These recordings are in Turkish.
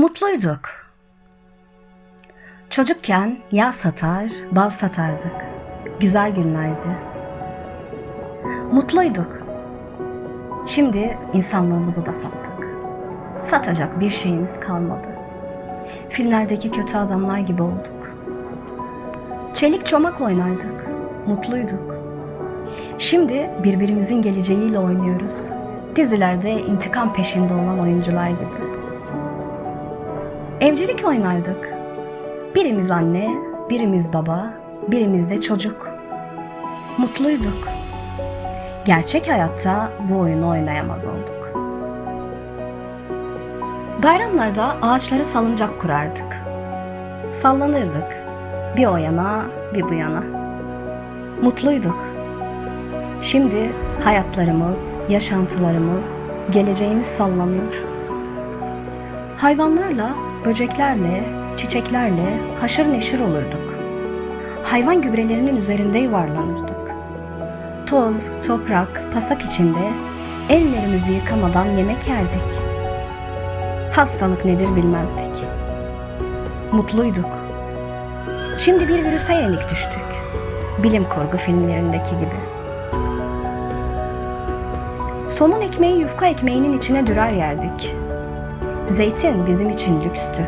Mutluyduk. Çocukken yağ satar, bal satardık. Güzel günlerdi. Mutluyduk. Şimdi insanlığımızı da sattık. Satacak bir şeyimiz kalmadı. Filmlerdeki kötü adamlar gibi olduk. Çelik çomak oynardık. Mutluyduk. Şimdi birbirimizin geleceğiyle oynuyoruz. Dizilerde intikam peşinde olan oyuncular gibi. Evcilik oynardık. Birimiz anne, birimiz baba, birimiz de çocuk. Mutluyduk. Gerçek hayatta bu oyunu oynayamaz olduk. Bayramlarda ağaçlara salıncak kurardık. Sallanırdık. Bir o yana, bir bu yana. Mutluyduk. Şimdi hayatlarımız, yaşantılarımız, geleceğimiz sallanıyor. Hayvanlarla, böceklerle, çiçeklerle haşır neşir olurduk. Hayvan gübrelerinin üzerinde yuvarlanırdık. Toz, toprak, pasak içinde ellerimizi yıkamadan yemek yerdik. Hastalık nedir bilmezdik. Mutluyduk. Şimdi bir virüse yenik düştük. Bilim kurgu filmlerindeki gibi. Somun ekmeği yufka ekmeğinin içine dürer yerdik. Zeytin bizim için lükstü.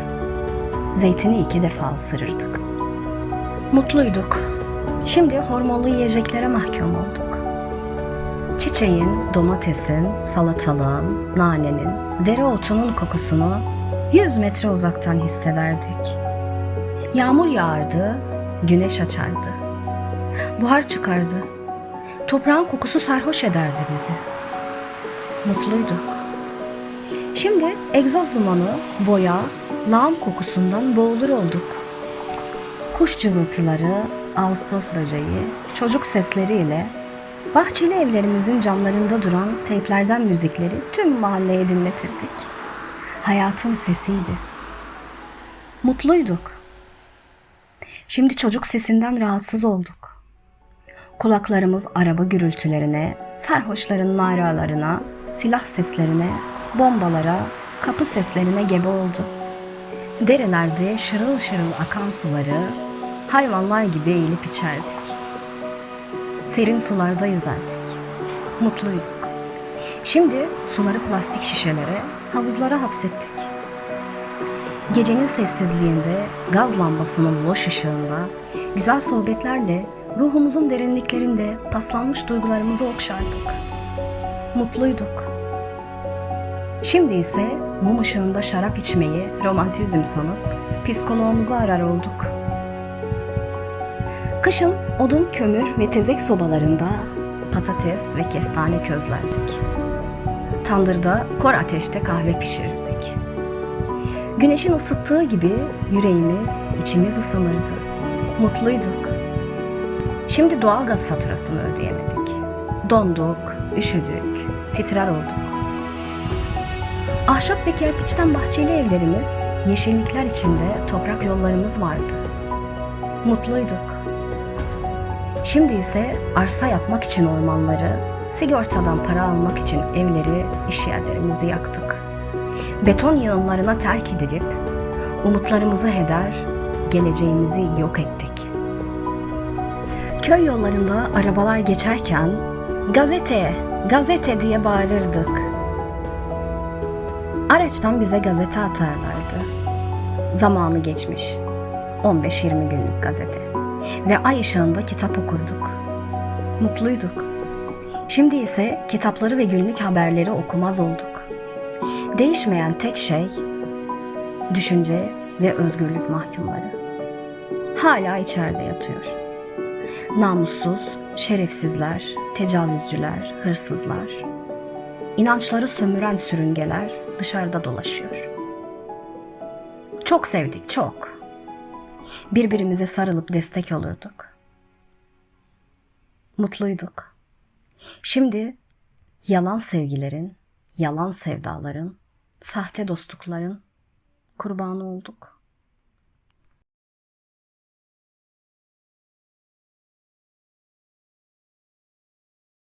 Zeytini iki defa ısırırdık. Mutluyduk. Şimdi hormonlu yiyeceklere mahkum olduk. Çiçeğin, domatesin, salatalığın, nanenin, dereotunun kokusunu 100 metre uzaktan hissederdik. Yağmur yağardı, güneş açardı. Buhar çıkardı. Toprağın kokusu sarhoş ederdi bizi. Mutluyduk. Şimdi egzoz dumanı, boya, lağım kokusundan boğulur olduk. Kuş cıvıltıları, ağustos böceği, çocuk sesleriyle bahçeli evlerimizin camlarında duran teyplerden müzikleri tüm mahalleye dinletirdik. Hayatın sesiydi. Mutluyduk. Şimdi çocuk sesinden rahatsız olduk. Kulaklarımız araba gürültülerine, sarhoşların naralarına, silah seslerine, bombalara, kapı seslerine gebe oldu. Derelerde şırıl şırıl akan suları hayvanlar gibi eğilip içerdik. Serin sularda yüzerdik. Mutluyduk. Şimdi suları plastik şişelere, havuzlara hapsettik. Gecenin sessizliğinde, gaz lambasının loş ışığında, güzel sohbetlerle ruhumuzun derinliklerinde paslanmış duygularımızı okşardık. Mutluyduk. Şimdi ise mum ışığında şarap içmeyi romantizm sanıp psikoloğumuzu arar olduk. Kışın odun, kömür ve tezek sobalarında patates ve kestane közlerdik. Tandırda kor ateşte kahve pişirirdik. Güneşin ısıttığı gibi yüreğimiz, içimiz ısınırdı. Mutluyduk. Şimdi doğal gaz faturasını ödeyemedik. Donduk, üşüdük, titrer olduk. Ahşap ve kerpiçten bahçeli evlerimiz, yeşillikler içinde toprak yollarımız vardı. Mutluyduk. Şimdi ise arsa yapmak için ormanları, sigortadan para almak için evleri, iş yerlerimizi yaktık. Beton yığınlarına terk edilip umutlarımızı heder, geleceğimizi yok ettik. Köy yollarında arabalar geçerken gazete, gazete diye bağırırdık. Araçtan bize gazete atarlardı. Zamanı geçmiş. 15-20 günlük gazete. Ve ay ışığında kitap okurduk. Mutluyduk. Şimdi ise kitapları ve günlük haberleri okumaz olduk. Değişmeyen tek şey düşünce ve özgürlük mahkumları. Hala içeride yatıyor. Namussuz, şerefsizler, tecavüzcüler, hırsızlar, inançları sömüren sürüngeler dışarıda dolaşıyor. Çok sevdik, çok. Birbirimize sarılıp destek olurduk. Mutluyduk. Şimdi yalan sevgilerin, yalan sevdaların, sahte dostlukların kurbanı olduk.